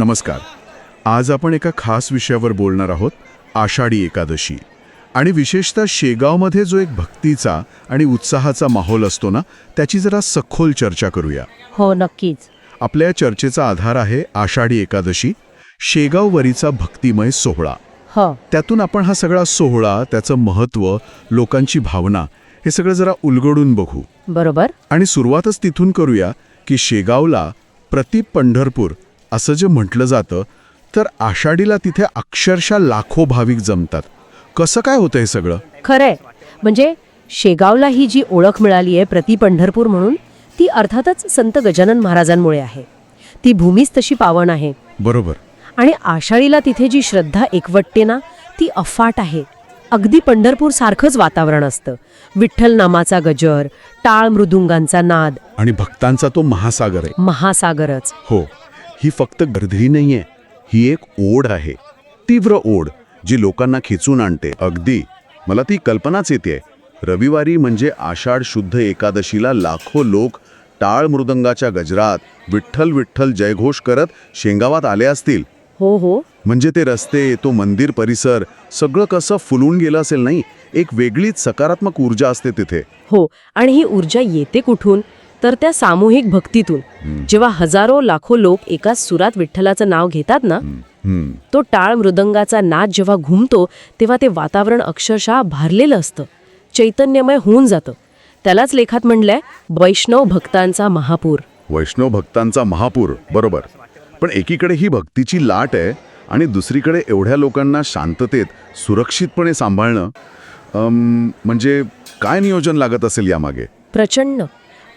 नमस्कार. आज आपण एका खास विषयावर बोलणार आहोत आषाढी एकादशी. आणि विशेषतः शेगावमध्ये जो एक भक्तीचा आणि उत्साहाचा माहोल असतो ना त्याची जरा सखोल चर्चा करूया. हो नक्कीच. आपल्या या चर्चेचा आधार आहे आषाढी एकादशी शेगाववरीचा भक्तिमय सोहळा. हो. त्यातून आपण हा सगळा सोहळा त्याचं महत्त्व लोकांची भावना हे सगळं जरा उलगडून बघू. बरोबर. आणि सुरुवातच तिथून करूया की शेगावला प्रति पंढरपूर असं जे म्हटलं जातं तर आषाढीला तिथे अक्षरशः लाखो भाविक जमतात. कसं काय होतं हे सगळं? खरंय. म्हणजे शेगावला ही जी ओळख मिळाली आहे प्रति पंढरपूर म्हणून ती अर्थातच संत गजानन महाराजांमुळे आहे. ती भूमीच तशी पावन आहे. बरोबर. आणि आषाढीला तिथे जी श्रद्धा एकवटते ना ती अफाट आहे. अगदी पंढरपूर सारखंच वातावरण असतं. विठ्ठल नामाचा गजर टाळ मृदुंगांचा नाद. आणि भक्तांचा तो महासागर आहे. महासागरच. हो. ही फक्त गर्दी नाहीये ही एक ओढ आहे. तीव्र ओढ जी लोकांना खेचून आणते. अगदी. मला ती कल्पनाच येते रविवारी म्हणजे आषाढ शुद्ध एकादशीला लाखो लोक टाळ मृदंगाच्या गजरात विठ्ठल विठ्ठल जयघोष करत शेंगावात आले असतील. हो हो. म्हणजे ते रस्ते तो मंदिर परिसर सगळं कसं फुलून गेलं असेल नाही एक वेगळीच सकारात्मक ऊर्जा असते तिथे. हो आणि ही ऊर्जा येते कुठून? तर त्या सामूहिक भक्तीतून जेव्हा हजारो लाखो लोक एकाच सुरात विठ्ठलाचं नाव घेतात ना तो टाळ मृदंगाचा नाद जेव्हा घुमतो तेव्हा ते वातावरण अक्षरशः भारलेलं असतं चैतन्यमय होऊन जातं. त्यालाच लेखात म्हणलंय वैष्णव भक्तांचा महापूर. वैष्णव भक्तांचा महापूर बरोबर. पण एकीकडे ही भक्तीची लाट आहे आणि दुसरीकडे एवढ्या लोकांना शांततेत सुरक्षितपणे सांभाळणं म्हणजे काय नियोजन लागत असेल यामागे? प्रचंड.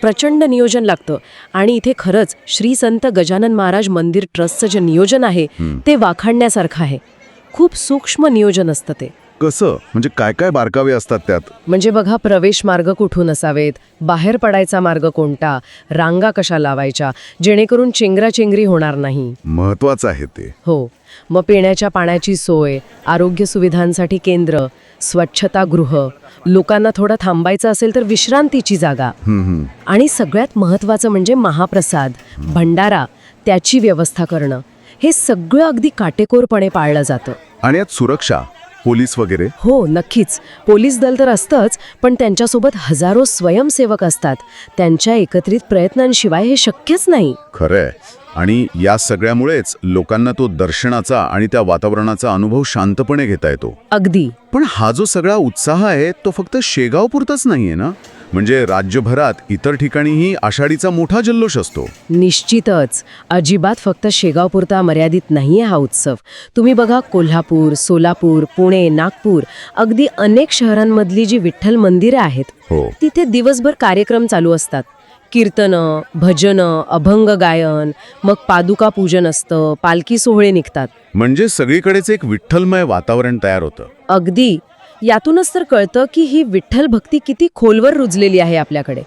प्रचंड नियोजन लागतं. आणि इथे खरंच श्री संत गजानन महाराज मंदिर ट्रस्टचं जे नियोजन आहे ते वाखाणण्यासारखं आहे. खूप सूक्ष्म नियोजन असतं ते. कसं? म्हणजे काय काय बारकावे असतात त्यात? म्हणजे बघा प्रवेश मार्ग कुठून असावेत? बाहेर पडायचा मार्ग कोणता? रांगा कशा लावायच्या? जेणेकरून चेंगराचेंगरी होणार नाही. महत्वाचं आहे ते. हो. मग पिण्याच्या पाण्याची सोय आरोग्य सुविधांसाठी केंद्र स्वच्छतागृह लोकांना थोडं थांबायचं असेल तर विश्रांतीची जागा. आणि सगळ्यात महत्त्वाचं म्हणजे महाप्रसाद भंडारा त्याची व्यवस्था करणं. हे सगळं अगदी काटेकोरपणे पाळलं जातं. आणि यात सुरक्षा पोलीस वगैरे? हो नक्कीच. पोलीस दल तर असतंच पण त्यांच्यासोबत हजारो स्वयंसेवक असतात. त्यांच्या एकत्रित प्रयत्नांशिवाय हे शक्यच नाही. खरंय. आणि या सगळ्यामुळेच लोकांना तो दर्शनाचा आणि त्या वातावरणाचा अनुभव शांतपणे घेता येतो. अगदी. पण हा जो सगळा उत्साह आहे तो फक्त शेगाव पुरताच नाहीये ना? म्हणजे राज्यभरात इतर ठिकाणीही आषाढीचा मोठा जल्लोष असतो. निश्चितच. अजिबात फक्त शेगावपुरता मर्यादित नाहीये हा उत्सव. तुम्ही बघा कोल्हापूर सोलापूर पुणे नागपूर अगदी अनेक शहरांमधली जी विठ्ठल मंदिरं आहेत हो. तिथे दिवसभर कार्यक्रम चालू असतात. कीर्तनं भजनं अभंग गायन मग पादुका पूजन असतं पालखी सोहळे निघतात. म्हणजे सगळीकडेच एक विठ्ठलमय वातावरण तयार होतं. अगदी. यातूनच तर कळतं की ही विठ्ठल भक्ती किती खोलवर रुजलेली आहे आपल्याकडे.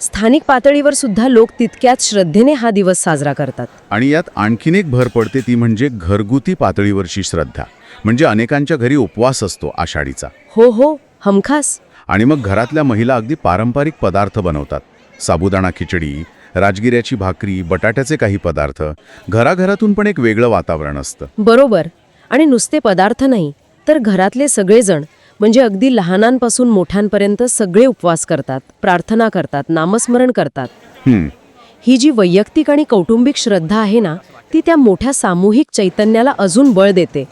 स्थानिक पातळीवर सुद्धा लोक तितक्याच श्रद्धेने हा दिवस साजरा करतात. आणि यात आणखीन एक भर पडते ती म्हणजे घरगुती पातळीवरची श्रद्धा. म्हणजे अनेकांच्या घरी उपवास असतो आषाढीचा. हो हो. हमखास. आणि मग घरातल्या महिला अगदी पारंपरिक पदार्थ बनवतात. साबुदाणा खिचडी राजगिऱ्याची भाकरी बटाट्याचे काही पदार्थ. घराघरातून पण एक वेगळं वातावरण असतं. बरोबर. आणि नुसते पदार्थ नाही तर घरातले सगळेजण म्हणजे अगदी लहानांपासून मोठ्यांपर्यंत सगळे उपवास करतात प्रार्थना करतात नामस्मरण करतात. ही जी वैयक्तिक आणि कौटुंबिक श्रद्धा आहे ना ती त्या मोठ्या सामूहिक चैतन्याला अजून बळ देते.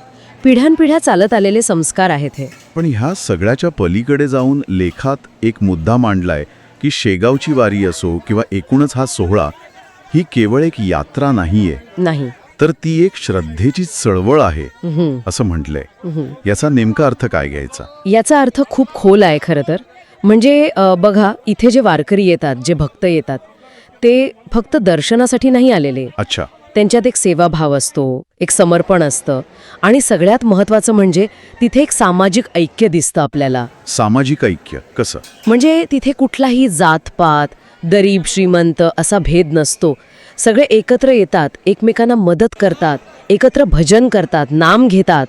पिढ्यानपिढ्या चालत आलेले संस्कार आहेत हे. पण ह्या सगळ्याच्या पलीकडे जाऊन लेखात एक मुद्दा मांडलाय की शेगावची वारी असो किंवा एकूणच हा सोहळा ही केवळ एक यात्रा नाहीये. नाही. तर ती एक श्रद्धेची चळवळ आहे असं म्हटलंय. याचा नेमका अर्थ काय घ्यायचा? याचा अर्थ खूप खोल आहे खरं तर. म्हणजे बघा इथे जे वारकरी येतात जे भक्त येतात ते फक्त दर्शनासाठी नाही आलेले. अच्छा. त्यांच्यात एक सेवाभाव असतो एक समर्पण असतं. आणि सगळ्यात महत्त्वाचं म्हणजे तिथे एक सामाजिक ऐक्य दिसतं आपल्याला. सामाजिक ऐक्य कसं? म्हणजे तिथे कुठलाही जातपात गरीब श्रीमंत असा भेद नसतो. सगळे एकत्र येतात एकमेकांना मदत करतात एकत्र भजन करतात नाम घेतात.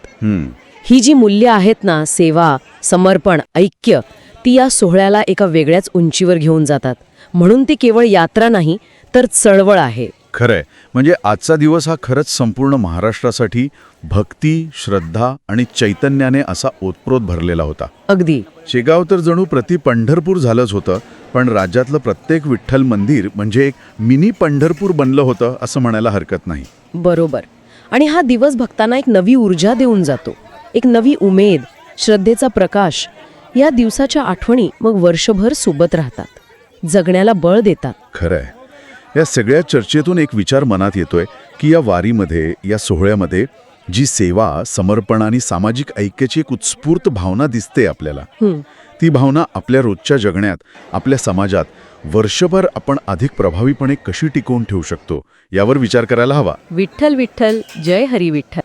ही जी मूल्य आहेत ना सेवा समर्पण ऐक्य ती या सोहळ्याला एका वेगळ्याच उंचीवर घेऊन जातात. म्हणून ती केवळ यात्रा नाही तर चळवळ आहे. खरंय. म्हणजे आजचा दिवस हा खरंच संपूर्ण महाराष्ट्रासाठी भक्ती श्रद्धा आणि चैतन्याने असा ओतप्रोत भरलेला होता. अगदी. शेगाव तर जणू प्रति पंढरपूर झालंच होतं पण राज्यातलं प्रत्येक विठ्ठल मंदिर म्हणजे एक मिनी पंढरपूर बनलं होतं असं म्हणायला हरकत नाही. बरोबर. आणि हा दिवस भक्तांना एक नवी ऊर्जा देऊन जातो. एक नवी उमेद श्रद्धेचा प्रकाश या दिवसाच्या आठवणी मग वर्षभर सोबत राहतात. जगण्याला बळ देतात. खरंय. या सगळ्या चर्चेतून एक विचार मनात येतोय की या वारीमध्ये या सोहळ्यामध्ये जी सेवा समर्पण आणि सामाजिक ऐक्याची एक उत्स्फूर्त भावना दिसते आपल्याला. ती भावना आपल्या रोजच्या जगण्यात आपल्या समाजात वर्षभर आपण अधिक प्रभावीपणे कशी टिकवून ठेवू शकतो यावर विचार करायला हवा. विठ्ठल विठ्ठल जय हरी विठ्ठल.